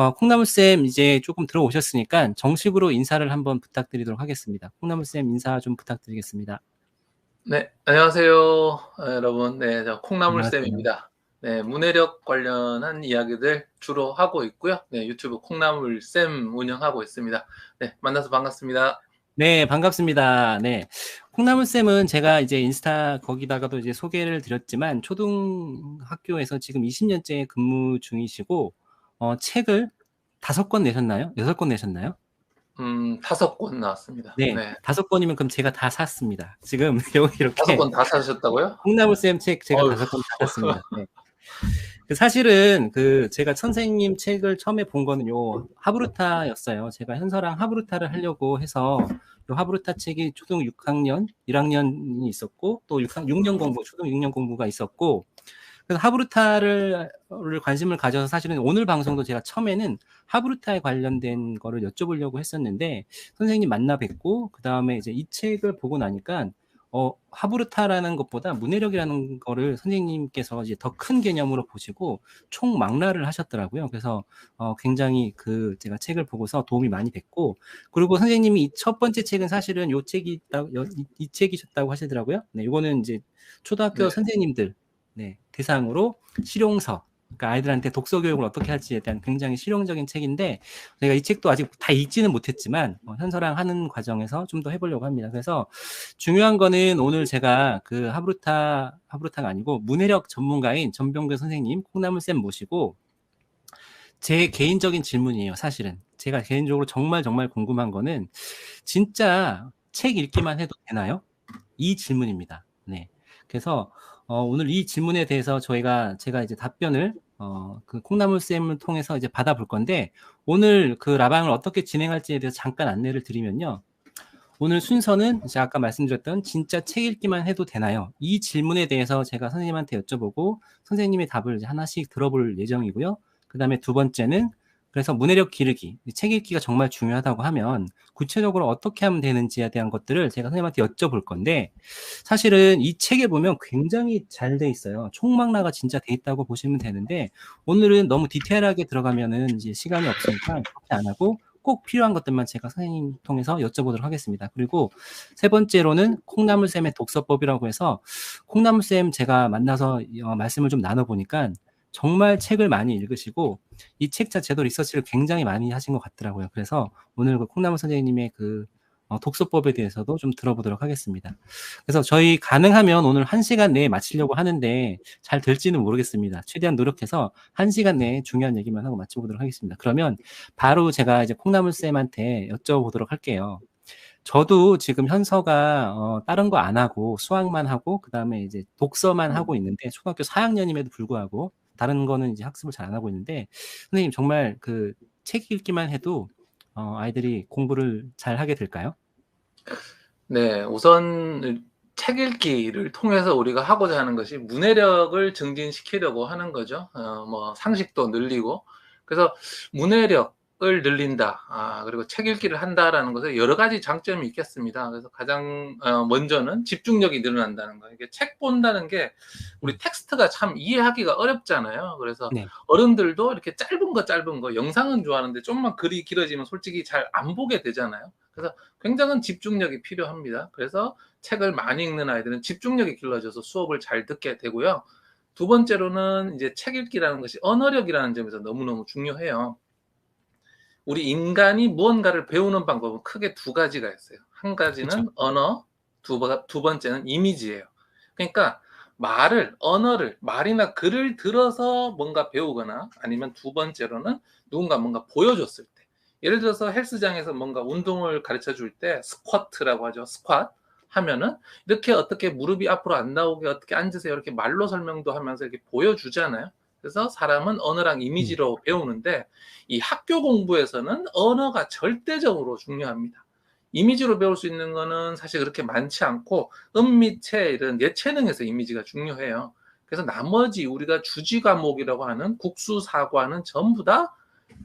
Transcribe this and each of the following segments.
어, 콩나물쌤 이제 조금 들어오셨으니까 정식으로 인사를 한번 부탁드리도록 하겠습니다. 콩나물쌤 인사 좀 부탁드리겠습니다. 네, 안녕하세요, 여러분. 네, 저 콩나물쌤입니다. 네, 문해력 관련한 이야기들 주로 하고 있고요. 네, 유튜브 콩나물쌤 운영하고 있습니다. 네, 만나서 반갑습니다. 네, 반갑습니다. 네. 콩나물쌤은 제가 이제 인스타 거기다가도 이제 소개를 드렸지만 초등학교에서 지금 20년째 근무 중이시고 어, 책을 다섯 권 내셨나요? 여섯 권 내셨나요? 음, 다섯 권 나왔습니다. 네, 네. 다섯 권이면 그럼 제가 다 샀습니다. 지금 여기 이렇게 다섯 권 다 사셨다고요? 콩나물 쌤 책 제가 어휴. 다섯 권 다 샀습니다. 네. 그 사실은 그 제가 선생님 책을 처음에 본 거는 요 하브루타였어요. 제가 현서랑 하브루타를 하려고 해서 요 하브루타 책이 초등 6학년, 1학년이 있었고 또 6, 6년 공부, 초등 6년 공부가 있었고 그래서 하브루타를 를 관심을 가져서 사실은 오늘 방송도 제가 처음에는 하브루타에 관련된 거를 여쭤보려고 했었는데 선생님 만나 뵙고 그 다음에 이제 이 책을 보고 나니까 어, 하브루타라는 것보다 문해력이라는 거를 선생님께서 이제 더 큰 개념으로 보시고 총망라를 하셨더라고요. 그래서 어, 굉장히 그 제가 책을 보고서 도움이 많이 됐고 그리고 선생님이 이 첫 번째 책은 사실은 요 책이 이, 이 책이셨다고 하시더라고요. 네, 이거는 이제 초등학교 네. 선생님들 네, 대상으로 실용서 그러니까 아이들한테 독서 교육을 어떻게 할지에 대한 굉장히 실용적인 책인데 제가 이 책도 아직 다 읽지는 못했지만 어, 현서랑 하는 과정에서 좀 더 해보려고 합니다. 그래서 중요한 거는 오늘 제가 그 하브루타 하브루타가 아니고 문해력 전문가인 전병배 선생님 콩나물 쌤 모시고 제 개인적인 질문이에요. 사실은 제가 개인적으로 정말 정말 궁금한 거는 진짜 책 읽기만 해도 되나요? 이 질문입니다. 네. 그래서 어, 오늘 이 질문에 대해서 저희가 제가 이제 답변을 어, 그 콩나물 쌤을 통해서 이제 받아볼 건데 오늘 그 라방을 어떻게 진행할지에 대해서 잠깐 안내를 드리면요. 오늘 순서는 이제 아까 말씀드렸던 진짜 책 읽기만 해도 되나요? 이 질문에 대해서 제가 선생님한테 여쭤보고 선생님의 답을 하나씩 들어볼 예정이고요. 그 다음에 두 번째는 그래서 문해력 기르기, 책 읽기가 정말 중요하다고 하면 구체적으로 어떻게 하면 되는지에 대한 것들을 제가 선생님한테 여쭤볼 건데 사실은 이 책에 보면 굉장히 잘 돼 있어요. 총망라가 진짜 돼 있다고 보시면 되는데 오늘은 너무 디테일하게 들어가면은 이제 시간이 없으니까 그렇게 안 하고 꼭 필요한 것들만 제가 선생님 통해서 여쭤보도록 하겠습니다. 그리고 세 번째로는 콩나물쌤의 독서법이라고 해서 콩나물쌤 제가 만나서 어, 말씀을 좀 나눠보니까 정말 책을 많이 읽으시고 이 책 자체도 리서치를 굉장히 많이 하신 것 같더라고요. 그래서 오늘 그 콩나물 선생님의 그 어, 독서법에 대해서도 좀 들어보도록 하겠습니다. 그래서 저희 가능하면 오늘 한 시간 내에 마치려고 하는데 잘 될지는 모르겠습니다. 최대한 노력해서 한 시간 내에 중요한 얘기만 하고 마쳐보도록 하겠습니다. 그러면 바로 제가 이제 콩나물 쌤한테 여쭤보도록 할게요. 저도 지금 현서가 어, 다른 거 안 하고 수학만 하고 그 다음에 이제 독서만 하고 있는데 초등학교 4학년임에도 불구하고 다른 거는 이제 학습을 잘 안 하고 있는데 선생님 정말 그 책 읽기만 해도 어, 아이들이 공부를 잘 하게 될까요? 네, 우선 책 읽기를 통해서 우리가 하고자 하는 것이 문해력을 증진시키려고 하는 거죠. 어, 뭐 상식도 늘리고 그래서 문해력 을 늘린다. 아, 그리고 책 읽기를 한다라는 것에 여러 가지 장점이 있겠습니다. 그래서 가장 어, 먼저는 집중력이 늘어난다는 거. 이게 책 본다는 게 우리 텍스트가 참 이해하기가 어렵잖아요. 그래서 네. 어른들도 이렇게 짧은 거 짧은 거 영상은 좋아하는데 좀만 글이 길어지면 솔직히 잘 안 보게 되잖아요. 그래서 굉장한 집중력이 필요합니다. 그래서 책을 많이 읽는 아이들은 집중력이 길러져서 수업을 잘 듣게 되고요. 두 번째로는 이제 책 읽기라는 것이 언어력이라는 점에서 너무너무 중요해요. 우리 인간이 무언가를 배우는 방법은 크게 두 가지가 있어요. 한 가지는 그쵸. 언어, 두, 번- 두 번째는 이미지예요. 그러니까 말을, 언어를, 말이나 글을 들어서 뭔가 배우거나 아니면 두 번째로는 누군가 뭔가 보여줬을 때. 예를 들어서 헬스장에서 뭔가 운동을 가르쳐 줄 때 스쿼트라고 하죠. 스쿼트 하면은 이렇게 어떻게 무릎이 앞으로 안 나오게 어떻게 앉으세요. 이렇게 말로 설명도 하면서 이렇게 보여주잖아요. 그래서 사람은 언어랑 이미지로 배우는데 이 학교 공부에서는 언어가 절대적으로 중요합니다. 이미지로 배울 수 있는 거는 사실 그렇게 많지 않고 음미체 이런 예체능에서 이미지가 중요해요. 그래서 나머지 우리가 주지 과목이라고 하는 국수 사과는 전부 다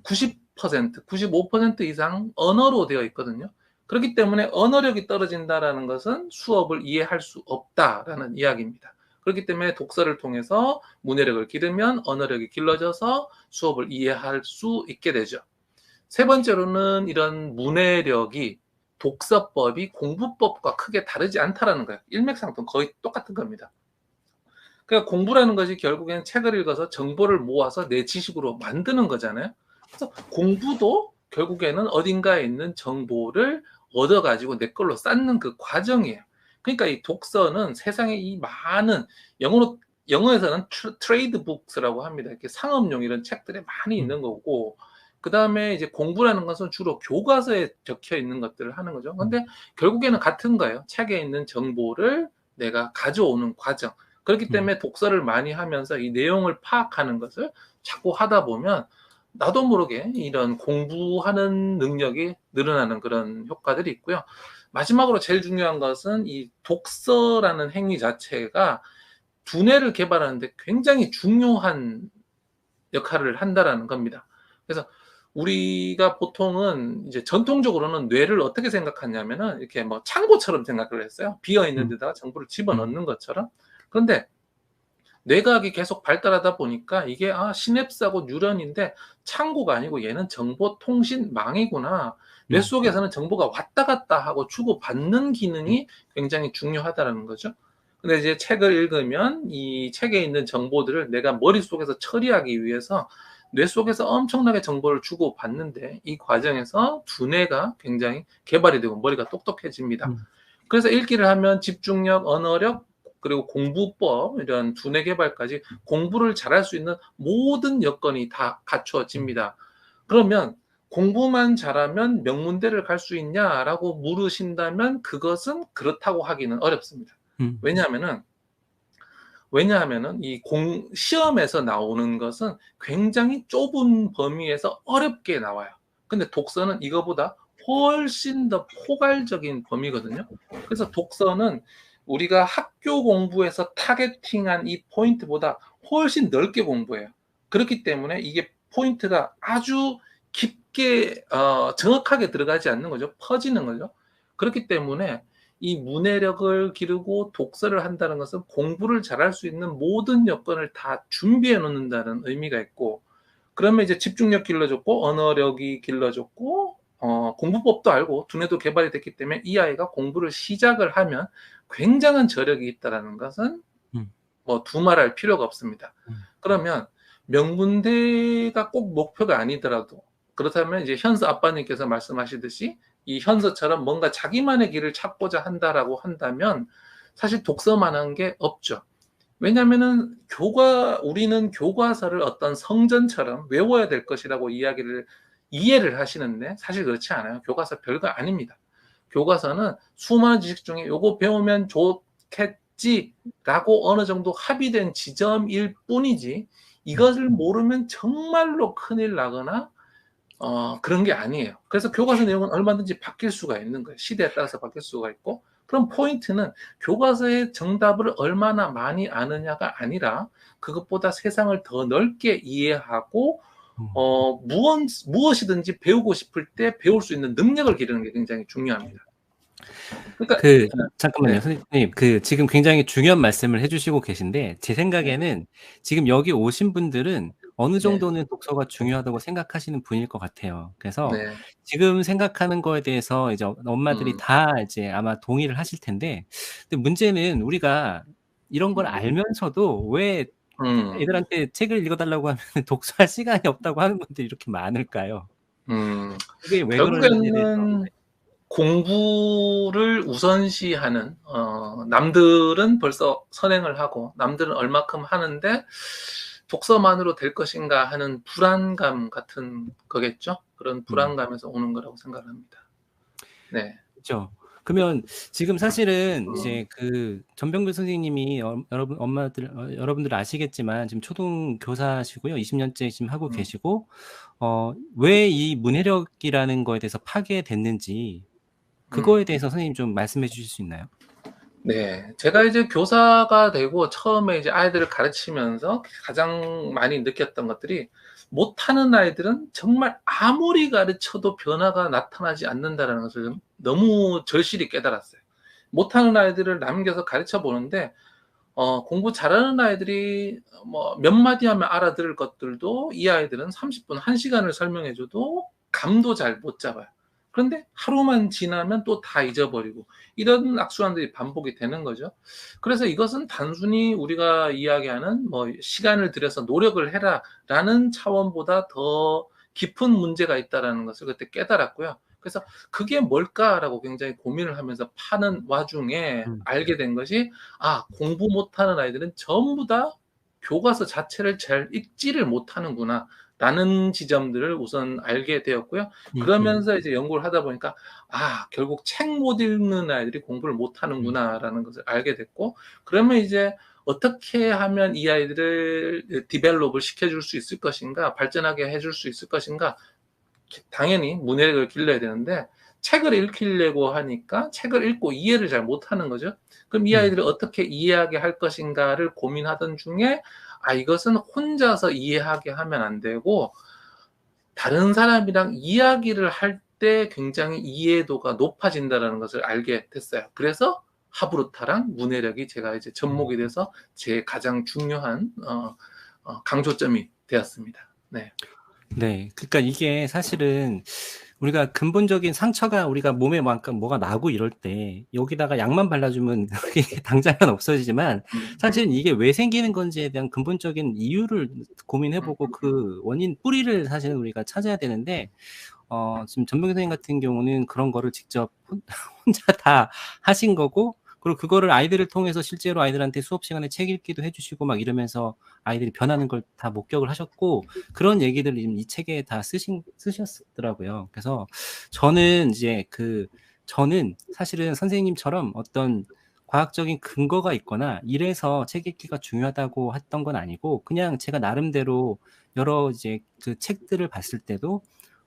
90%, 95% 이상 언어로 되어 있거든요. 그렇기 때문에 언어력이 떨어진다라는 것은 수업을 이해할 수 없다라는 이야기입니다. 그렇기 때문에 독서를 통해서 문해력을 기르면 언어력이 길러져서 수업을 이해할 수 있게 되죠. 세 번째로는 이런 문해력이 독서법이 공부법과 크게 다르지 않다라는 거예요. 일맥상통 거의 똑같은 겁니다. 그러니까 공부라는 것이 결국엔 책을 읽어서 정보를 모아서 내 지식으로 만드는 거잖아요. 그래서 공부도 결국에는 어딘가에 있는 정보를 얻어가지고 내 걸로 쌓는 그 과정이에요. 그러니까 이 독서는 세상에 이 많은 영어로 영어에서는 트레이드 북스라고 합니다. 이렇게 상업용 이런 책들이 많이 있는 거고 그 다음에 이제 공부라는 것은 주로 교과서에 적혀 있는 것들을 하는 거죠. 근데 결국에는 같은 거예요. 책에 있는 정보를 내가 가져오는 과정. 그렇기 때문에 독서를 많이 하면서 이 내용을 파악하는 것을 자꾸 하다 보면 나도 모르게 이런 공부하는 능력이 늘어나는 그런 효과들이 있고요. 마지막으로 제일 중요한 것은 이 독서라는 행위 자체가 두뇌를 개발하는데 굉장히 중요한 역할을 한다라는 겁니다. 그래서 우리가 보통은 이제 전통적으로는 뇌를 어떻게 생각하냐면은 이렇게 뭐 창고처럼 생각을 했어요. 비어 있는 데다가 정보를 집어넣는 것처럼. 그런데 뇌과학이 계속 발달하다 보니까 이게 아 시냅스하고 뉴런인데 창고가 아니고 얘는 정보 통신망이구나. 뇌 속에서는 정보가 왔다 갔다 하고 주고 받는 기능이 굉장히 중요하다는 거죠. 근데 이제 책을 읽으면 이 책에 있는 정보들을 내가 머릿속에서 처리하기 위해서 뇌 속에서 엄청나게 정보를 주고 받는데 이 과정에서 두뇌가 굉장히 개발이 되고 머리가 똑똑해집니다. 음. 그래서 읽기를 하면 집중력, 언어력, 그리고 공부법 이런 두뇌 개발까지 공부를 잘할 수 있는 모든 여건이 다 갖추어집니다. 그러면 공부만 잘하면 명문대를 갈 수 있냐라고 물으신다면 그것은 그렇다고 하기는 어렵습니다. 음. 왜냐하면은 왜냐하면은 이 공 시험에서 나오는 것은 굉장히 좁은 범위에서 어렵게 나와요. 근데 독서는 이거보다 훨씬 더 포괄적인 범위거든요. 그래서 독서는 우리가 학교 공부에서 타겟팅한 이 포인트보다 훨씬 넓게 공부해요. 그렇기 때문에 이게 포인트가 아주 깊게 어, 정확하게 들어가지 않는 거죠. 퍼지는 거죠. 그렇기 때문에 이 문해력을 기르고 독서를 한다는 것은 공부를 잘할 수 있는 모든 여건을 다 준비해 놓는다는 의미가 있고 그러면 이제 집중력 길러줬고 언어력이 길러졌고 어, 공부법도 알고 두뇌도 개발이 됐기 때문에 이 아이가 공부를 시작을 하면 굉장한 저력이 있다라는 것은 음. 뭐 두말할 필요가 없습니다. 음. 그러면 명문대가 꼭 목표가 아니더라도 그렇다면 이제 현서 아빠님께서 말씀하시듯이 이 현서처럼 뭔가 자기만의 길을 찾고자 한다라고 한다면 사실 독서만한 게 없죠. 왜냐하면은 교과 우리는 교과서를 어떤 성전처럼 외워야 될 것이라고 이야기를 이해를 하시는데 사실 그렇지 않아요. 교과서 별거 아닙니다. 교과서는 수많은 지식 중에 요거 배우면 좋겠지라고 어느 정도 합의된 지점일 뿐이지 이것을 모르면 정말로 큰일 나거나 어, 그런 게 아니에요. 그래서 교과서 내용은 얼마든지 바뀔 수가 있는 거예요. 시대에 따라서 바뀔 수가 있고 그럼 포인트는 교과서의 정답을 얼마나 많이 아느냐가 아니라 그것보다 세상을 더 넓게 이해하고 어, 무엇, 무엇이든지 배우고 싶을 때 배울 수 있는 능력을 기르는 게 굉장히 중요합니다. 그러니까 그 잠깐만요, 네. 선생님. 그 지금 굉장히 중요한 말씀을 해주시고 계신데 제 생각에는 지금 여기 오신 분들은 어느 정도는 네. 독서가 중요하다고 생각하시는 분일 것 같아요. 그래서 네. 지금 생각하는 거에 대해서 이제 엄마들이 음. 다 이제 아마 동의를 하실 텐데, 근데 문제는 우리가 이런 걸 음. 알면서도 왜 음. 애들한테 책을 읽어달라고 하면 독서할 시간이 없다고 하는 분들이 이렇게 많을까요? 음. 그게 왜 결국에는 공부를 우선시하는 어, 남들은 벌써 선행을 하고 남들은 얼마큼 하는데 독서만으로 될 것인가 하는 불안감 같은 거겠죠. 그런 음. 불안감에서 오는 거라고 생각합니다. 네. 그렇죠. 그러면 지금 사실은 음. 이제 그 전병규 선생님이 어, 여러분 엄마들 어, 여러분들 아시겠지만 지금 초등 교사시고요. 20년째 지금 하고 음. 계시고 어, 왜 이 문해력이라는 거에 대해서 파괴됐는지 그거에 음. 대해서 선생님 좀 말씀해 주실 수 있나요? 네. 제가 이제 교사가 되고 처음에 이제 아이들을 가르치면서 가장 많이 느꼈던 것들이 못하는 아이들은 정말 아무리 가르쳐도 변화가 나타나지 않는다는 것을 너무 절실히 깨달았어요. 못하는 아이들을 남겨서 가르쳐 보는데 어, 공부 잘하는 아이들이 뭐 몇 마디 하면 알아들을 것들도 이 아이들은 30분, 1시간을 설명해줘도 감도 잘 못 잡아요. 그런데 하루만 지나면 또 다 잊어버리고 이런 악순환들이 반복이 되는 거죠. 그래서 이것은 단순히 우리가 이야기하는 뭐 시간을 들여서 노력을 해라라는 차원보다 더 깊은 문제가 있다라는 것을 그때 깨달았고요. 그래서 그게 뭘까라고 굉장히 고민을 하면서 파는 와중에 음. 알게 된 것이 아 공부 못하는 아이들은 전부 다 교과서 자체를 잘 읽지를 못하는구나. 라는 지점들을 우선 알게 되었고요. 음, 그러면서 이제 연구를 하다 보니까 아 결국 책 못 읽는 아이들이 공부를 못 하는구나라는 것을 알게 됐고 그러면 이제 어떻게 하면 이 아이들을 디벨롭을 시켜줄 수 있을 것인가 발전하게 해줄 수 있을 것인가 당연히 문해력을 길러야 되는데 책을 읽히려고 하니까 책을 읽고 이해를 잘 못하는 거죠. 그럼 이 음. 아이들을 어떻게 이해하게 할 것인가를 고민하던 중에 아 이것은 혼자서 이해하게 하면 안 되고 다른 사람이랑 이야기를 할 때 굉장히 이해도가 높아진다라는 것을 알게 됐어요. 그래서 하브루타랑 문해력이 제가 이제 접목이 돼서 제 가장 중요한 어, 어, 강조점이 되었습니다. 네. 네. 그러니까 이게 사실은 우리가 근본적인 상처가 우리가 몸에 막 뭐가 나고 이럴 때 여기다가 약만 발라주면 당장은 없어지지만 음, 사실 이게 왜 생기는 건지에 대한 근본적인 이유를 고민해보고 그 원인 뿌리를 사실은 우리가 찾아야 되는데 어, 지금 전병 선생님 같은 경우는 그런 거를 직접 혼- 혼자 다 하신 거고 그리고 그거를 아이들을 통해서 실제로 아이들한테 수업 시간에 책 읽기도 해주시고 막 이러면서 아이들이 변하는 걸 다 목격을 하셨고 그런 얘기들을 이 책에 다 쓰신 쓰셨더라고요. 그래서 저는 이제 그 저는 사실은 선생님처럼 어떤 과학적인 근거가 있거나 이래서 책 읽기가 중요하다고 했던 건 아니고 그냥 제가 나름대로 여러 이제 그 책들을 봤을 때도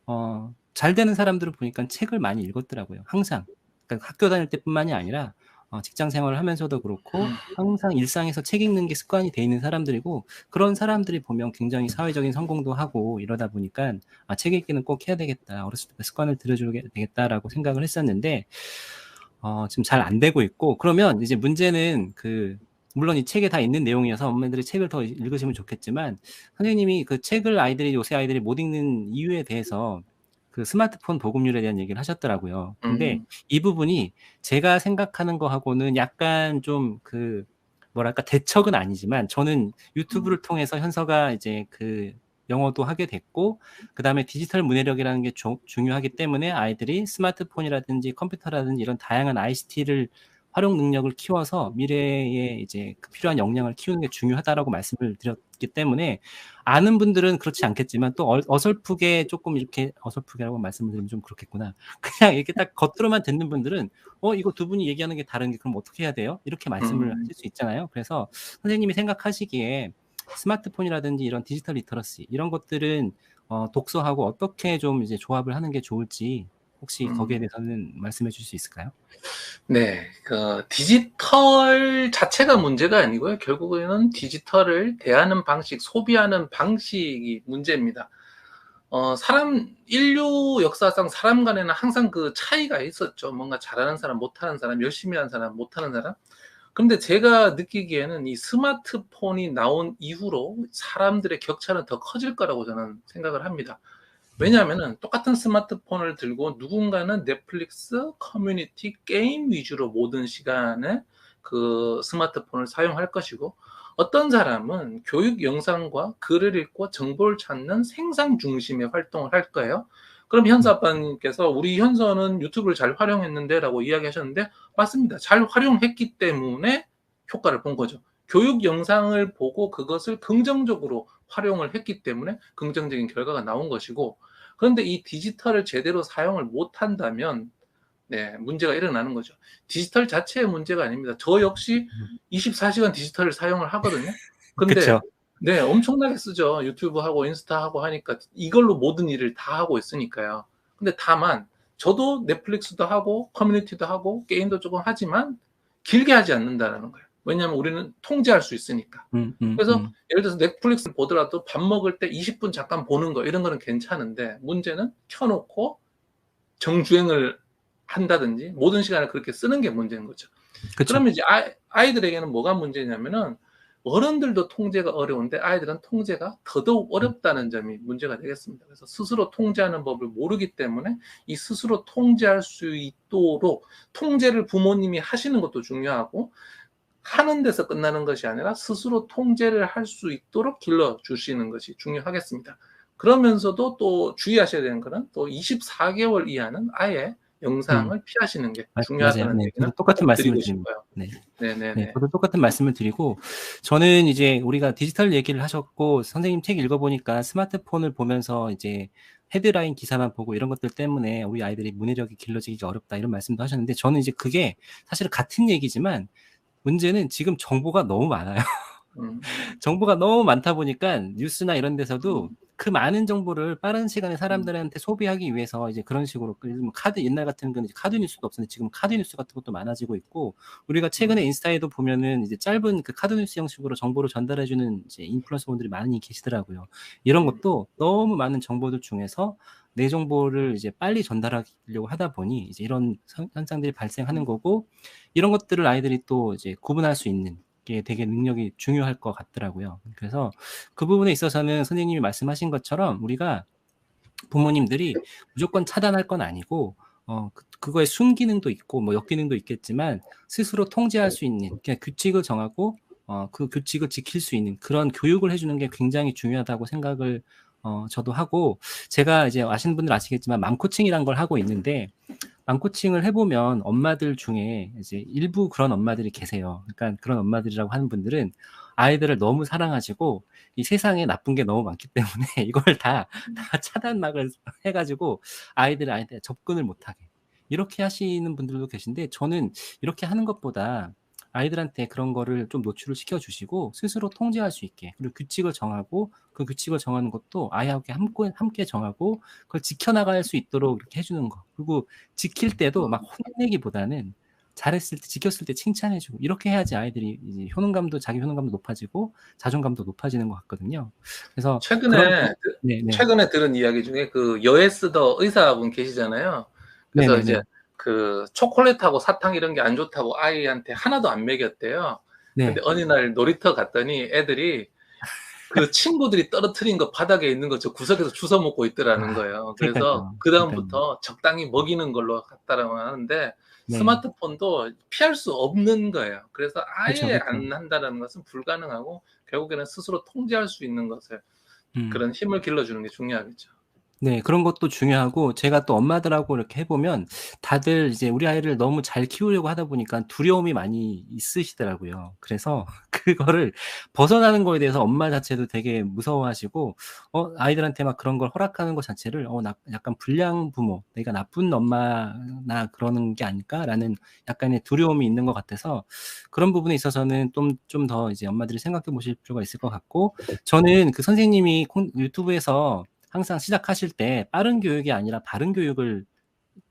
어, 잘 되는 사람들을 보니까 책을 많이 읽었더라고요. 항상. 그러니까 학교 다닐 때뿐만이 아니라 어, 직장 생활을 하면서도 그렇고 음. 항상 일상에서 책 읽는 게 습관이 돼 있는 사람들이고 그런 사람들이 보면 굉장히 사회적인 성공도 하고 이러다 보니까 아, 책 읽기는 꼭 해야 되겠다. 어렸을 때 습관을 들여줘야 되겠다라고 생각을 했었는데 어, 지금 잘 안 되고 있고 그러면 이제 문제는 그 물론 이 책에 다 있는 내용이어서 엄마들이 책을 더 읽으시면 좋겠지만 선생님이 그 책을 아이들이 요새 아이들이 못 읽는 이유에 대해서 그 스마트폰 보급률에 대한 얘기를 하셨더라고요. 근데 음. 이 부분이 제가 생각하는 거하고는 약간 좀 그 뭐랄까 대척은 아니지만 저는 유튜브를 통해서 현서가 이제 그 영어도 하게 됐고 그 다음에 디지털 문해력이라는 게 조- 중요하기 때문에 아이들이 스마트폰이라든지 컴퓨터라든지 이런 다양한 ICT를 활용 능력을 키워서 미래에 이제 그 필요한 역량을 키우는 게 중요하다라고 말씀을 드렸기 때문에 아는 분들은 그렇지 않겠지만 또 어- 어설프게 조금 이렇게 어설프게라고 말씀을 드리면 좀 그렇겠구나. 그냥 이렇게 딱 겉으로만 듣는 분들은 어 이거 두 분이 얘기하는 게 다른 게 그럼 어떻게 해야 돼요? 이렇게 말씀을 음. 하실 수 있잖아요. 그래서 선생님이 생각하시기에 스마트폰이라든지 이런 디지털 리터러시 이런 것들은 어, 독서하고 어떻게 좀 이제 조합을 하는 게 좋을지 혹시 음. 거기에 대해서는 말씀해 주실 수 있을까요? 네, 그 디지털 자체가 문제가 아니고요. 결국에는 디지털을 대하는 방식, 소비하는 방식이 문제입니다. 어, 사람, 인류 역사상 사람 간에는 항상 그 차이가 있었죠. 뭔가 잘하는 사람, 못하는 사람, 열심히 하는 사람, 못하는 사람. 그런데 제가 느끼기에는 이 스마트폰이 나온 이후로 사람들의 격차는 더 커질 거라고 저는 생각을 합니다. 왜냐하면 똑같은 스마트폰을 들고 누군가는 넷플릭스, 커뮤니티, 게임 위주로 모든 시간에 그 스마트폰을 사용할 것이고 어떤 사람은 교육 영상과 글을 읽고 정보를 찾는 생산 중심의 활동을 할 거예요. 그럼 현서 아빠님께서 우리 현서는 유튜브를 잘 활용했는데 라고 이야기하셨는데 맞습니다. 잘 활용했기 때문에 효과를 본 거죠. 교육 영상을 보고 그것을 긍정적으로 활용을 했기 때문에 긍정적인 결과가 나온 것이고 그런데 이 디지털을 제대로 사용을 못 한다면 네, 문제가 일어나는 거죠. 디지털 자체의 문제가 아닙니다. 저 역시 24시간 디지털을 사용을 하거든요. 근데. 네, 엄청나게 쓰죠. 유튜브 하고 인스타 하고 하니까 이걸로 모든 일을 다 하고 있으니까요. 근데 다만 저도 넷플릭스도 하고 커뮤니티도 하고 게임도 조금 하지만 길게 하지 않는다라는 거예요. 왜냐하면 우리는 통제할 수 있으니까. 음, 음, 그래서 음. 예를 들어서 넷플릭스 보더라도 밥 먹을 때 20분 잠깐 보는 거 이런 거는 괜찮은데 문제는 켜놓고 정주행을 한다든지 모든 시간을 그렇게 쓰는 게 문제인 거죠. 그쵸. 그러면 이제 아이, 아이들에게는 뭐가 문제냐면은 어른들도 통제가 어려운데 아이들은 통제가 더더욱 어렵다는 점이 문제가 되겠습니다. 그래서 스스로 통제하는 법을 모르기 때문에 이 스스로 통제할 수 있도록 통제를 부모님이 하시는 것도 중요하고 하는 데서 끝나는 것이 아니라 스스로 통제를 할 수 있도록 길러 주시는 것이 중요하겠습니다. 그러면서도 또 주의하셔야 되는 것은 또 24개월 이하는 아예 영상을 피하시는 게 아, 중요하다는. 네, 얘기는 똑같은 말씀을 드리고 드립니다. 싶어요. 네. 네네네. 네, 저도 똑같은 말씀을 드리고 저는 이제 우리가 디지털 얘기를 하셨고 선생님 책 읽어보니까 스마트폰을 보면서 이제 헤드라인 기사만 보고 이런 것들 때문에 우리 아이들이 문해력이 길러지기 어렵다 이런 말씀도 하셨는데 저는 이제 그게 사실 같은 얘기지만 문제는 지금 정보가 너무 많아요. 음. 정보가 너무 많다 보니까 뉴스나 이런 데서도 그 많은 정보를 빠른 시간에 사람들한테 소비하기 위해서 이제 그런 식으로 그뭐 카드 옛날 같은 건 카드 뉴스도 없었는데 지금 카드 뉴스 같은 것도 많아지고 있고 우리가 최근에 인스타에도 보면은 이제 짧은 그 카드 뉴스 형식으로 정보를 전달해주는 이제 인플루언서분들이 많이 계시더라고요. 이런 것도 너무 많은 정보들 중에서 내 정보를 이제 빨리 전달하려고 하다 보니 이제 이런 선- 현상들이 발생하는 거고 이런 것들을 아이들이 또 이제 구분할 수 있는 게 되게 능력이 중요할 것 같더라고요. 그래서 그 부분에 있어서는 선생님이 말씀하신 것처럼 우리가 부모님들이 무조건 차단할 건 아니고 어 그, 그거에 순기능도 있고 뭐 역기능도 있겠지만 스스로 통제할 수 있는 그냥 규칙을 정하고 어 그 규칙을 지킬 수 있는 그런 교육을 해주는 게 굉장히 중요하다고 생각을 어 저도 하고 제가 이제 아시는 분들 아시겠지만 맘코칭이란 걸 하고 있는데 맘코칭을 해보면 엄마들 중에 이제 일부 그런 엄마들이 계세요. 그러니까 그런 엄마들이라고 하는 분들은 아이들을 너무 사랑하시고 이 세상에 나쁜 게 너무 많기 때문에 이걸 다, 다 차단막을 해가지고 아이들 아이한테 접근을 못하게 이렇게 하시는 분들도 계신데 저는 이렇게 하는 것보다 아이들한테 그런 거를 좀 노출을 시켜주시고 스스로 통제할 수 있게 그리고 규칙을 정하고 그 규칙을 정하는 것도 아이하고 함께, 함께 정하고 그걸 지켜나갈 수 있도록 이렇게 해주는 거 그리고 지킬 때도 막 혼내기보다는 잘했을 때 지켰을 때 칭찬해주고 이렇게 해야지 아이들이 이제 효능감도 자기 효능감도 높아지고 자존감도 높아지는 것 같거든요. 그래서 최근에 그런- 네, 네. 최근에 들은 이야기 중에 그 여에스더 의사분 계시잖아요. 그래서 네네네. 이제 그 초콜릿하고 사탕 이런 게 안 좋다고 아이한테 하나도 안 먹였대요. 네. 근데 어느 날 놀이터 갔더니 애들이 그 친구들이 떨어뜨린 거 바닥에 있는 거 저 구석에서 주워 먹고 있더라는 아, 거예요. 그래서 그 다음부터 적당히 먹이는 걸로 갔다라고 하는데 네. 스마트폰도 피할 수 없는 거예요. 그래서 아예 그쵸, 그쵸. 안 한다는 것은 불가능하고 결국에는 스스로 통제할 수 있는 것을 음. 그런 힘을 길러주는 게 중요하겠죠. 네, 그런 것도 중요하고 제가 또 엄마들하고 이렇게 해 보면 다들 이제 우리 아이를 너무 잘 키우려고 하다 보니까 두려움이 많이 있으시더라고요. 그래서 그거를 벗어나는 거에 대해서 엄마 자체도 되게 무서워하시고 어, 아이들한테 막 그런 걸 허락하는 것 자체를 어, 나, 약간 불량 부모, 내가 나쁜 엄마나 그러는 게 아닐까라는 약간의 두려움이 있는 것 같아서 그런 부분에 있어서는 좀 좀 더 이제 엄마들이 생각해 보실 필요가 있을 것 같고 저는 그 선생님이 콘- 유튜브에서 항상 시작하실 때 빠른 교육이 아니라 바른 교육을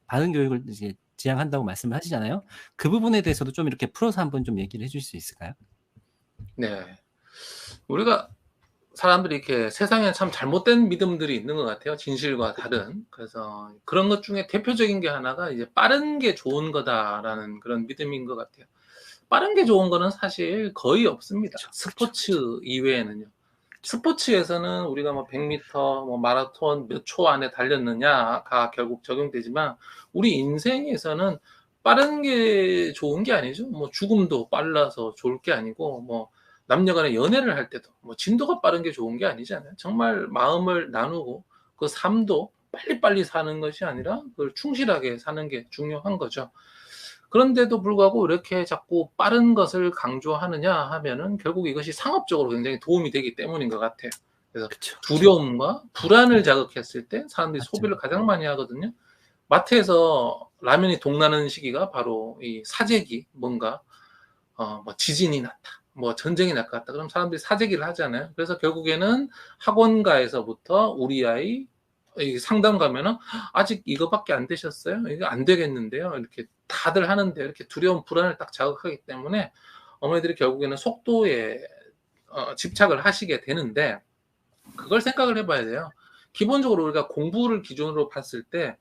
바른 교육을 이제 지향한다고 말씀을 하시잖아요. 그 부분에 대해서도 좀 이렇게 풀어서 한번 좀 얘기를 해줄 수 있을까요? 네. 우리가 사람들이 이렇게 세상에 참 잘못된 믿음들이 있는 것 같아요. 진실과 다른. 그래서 그런 것 중에 대표적인 게 하나가 이제 빠른 게 좋은 거다라는 그런 믿음인 것 같아요. 빠른 게 좋은 거는 사실 거의 없습니다. 그쵸, 스포츠 이외에는요. 스포츠에서는 우리가 뭐 100m, 뭐 마라톤 몇 초 안에 달렸느냐가 결국 적용되지만 우리 인생에서는 빠른 게 좋은 게 아니죠. 뭐 죽음도 빨라서 좋을 게 아니고 뭐 남녀간의 연애를 할 때도 뭐 진도가 빠른 게 좋은 게 아니잖아요. 정말 마음을 나누고 그 삶도 빨리빨리 사는 것이 아니라 그걸 충실하게 사는 게 중요한 거죠. 그런데도 불구하고 이렇게 자꾸 빠른 것을 강조하느냐 하면은 결국 이것이 상업적으로 굉장히 도움이 되기 때문인 것 같아요. 그렇죠. 두려움과 불안을 자극했을 때 사람들이 맞죠. 소비를 가장 많이 하거든요. 마트에서 라면이 동나는 시기가 바로 이 사재기 뭔가 어, 뭐 지진이 났다. 뭐 전쟁이 날 것 같다. 그럼 사람들이 사재기를 하잖아요. 그래서 결국에는 학원가에서부터 우리 아이 이 상담 가면은 아직 이거밖에 안 되셨어요? 이거 안 되겠는데요. 이렇게 다들 하는데 이렇게 두려움, 불안을 딱 자극하기 때문에 어머니들이 결국에는 속도에 어, 집착을 하시게 되는데 그걸 생각을 해봐야 돼요. 기본적으로 우리가 공부를 기준으로 봤을 때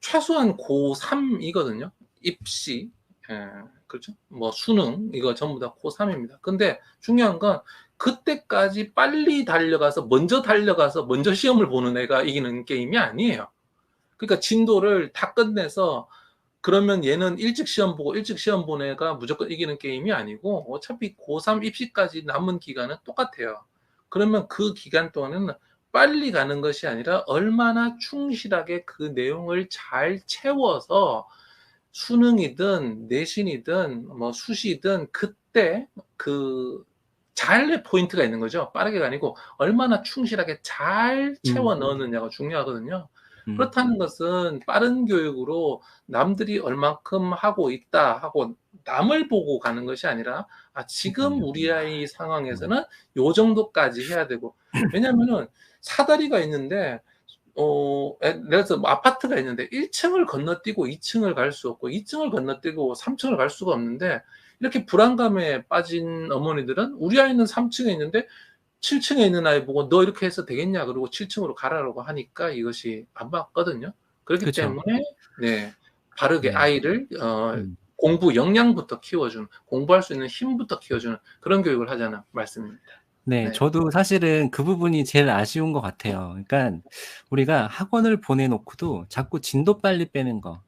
최소한 고3이거든요. 입시 예, 그렇죠? 뭐 수능 이거 전부 다 고3입니다. 근데 중요한 건 그때까지 빨리 달려가서 먼저 달려가서 먼저 시험을 보는 애가 이기는 게임이 아니에요. 그러니까 진도를 다 끝내서 그러면 얘는 일찍 시험 보고 일찍 시험 본 애가 무조건 이기는 게임이 아니고 어차피 고3 입시까지 남은 기간은 똑같아요. 그러면 그 기간 동안은 빨리 가는 것이 아니라 얼마나 충실하게 그 내용을 잘 채워서 수능이든 내신이든 뭐 수시든 그때 그 잘의 포인트가 있는 거죠. 빠르게가 아니고 얼마나 충실하게 잘 채워 음. 넣느냐가 중요하거든요. 음. 그렇다는 것은 빠른 교육으로 남들이 얼만큼 하고 있다 하고 남을 보고 가는 것이 아니라 아 지금 음. 우리 아이 상황에서는 요 정도까지 해야 되고 왜냐면은 사다리가 있는데 어 예를 들어서 뭐 아파트가 있는데 1층을 건너뛰고 2층을 갈 수 없고 2층을 건너뛰고 3층을 갈 수가 없는데 이렇게 불안감에 빠진 어머니들은 우리 아이는 3층에 있는데 7층에 있는 아이 보고 너 이렇게 해서 되겠냐 그러고 7층으로 가라라고 하니까 이것이 안 맞거든요. 그렇기 그쵸. 때문에 네 바르게 네. 아이를 어, 음. 공부 역량부터 키워주는 공부할 수 있는 힘부터 키워주는 그런 교육을 하자는 말씀입니다. 네, 네. 저도 사실은 그 부분이 제일 아쉬운 것 같아요. 그러니까 우리가 학원을 보내놓고도 자꾸 진도 빨리 빼는 거,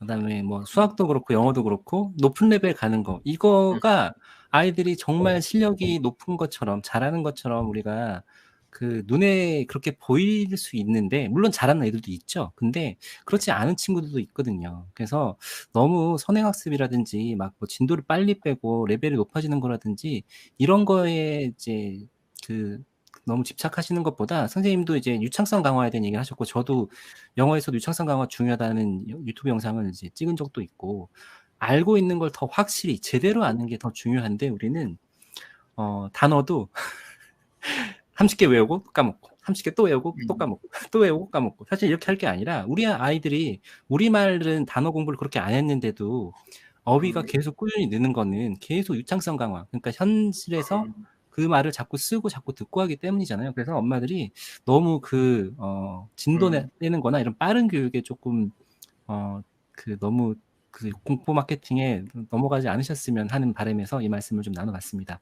그다음에 뭐 수학도 그렇고 영어도 그렇고 높은 레벨 가는 거, 이거가 아이들이 정말 실력이 높은 것처럼 잘하는 것처럼 우리가 그 눈에 그렇게 보일 수 있는데 물론 잘하는 애들도 있죠. 근데 그렇지 않은 친구들도 있거든요. 그래서 너무 선행 학습이라든지 막 뭐 진도를 빨리 빼고 레벨이 높아지는 거라든지 이런 거에 이제 그 너무 집착하시는 것보다 선생님도 이제 유창성 강화에 대한 얘기를 하셨고 저도 영어에서도 유창성 강화 중요하다는 유- 유튜브 영상을 이제 찍은 적도 있고 알고 있는 걸 더 확실히 제대로 아는 게 더 중요한데 우리는 어 단어도 30개 외우고 또 까먹고 30개 또 외우고 또 음. 까먹고 또 외우고 까먹고 사실 이렇게 할 게 아니라 우리 아이들이 우리말은 단어 공부를 그렇게 안 했는데도 어휘가 음. 계속 꾸준히 느는 거는 계속 유창성 강화 그러니까 현실에서 음. 그 말을 자꾸 쓰고 자꾸 듣고 하기 때문이잖아요. 그래서 엄마들이 너무 그, 어, 진도 음. 내는 거나 이런 빠른 교육에 조금, 어, 그 너무 그 공포 마케팅에 넘어가지 않으셨으면 하는 바람에서 이 말씀을 좀 나눠봤습니다.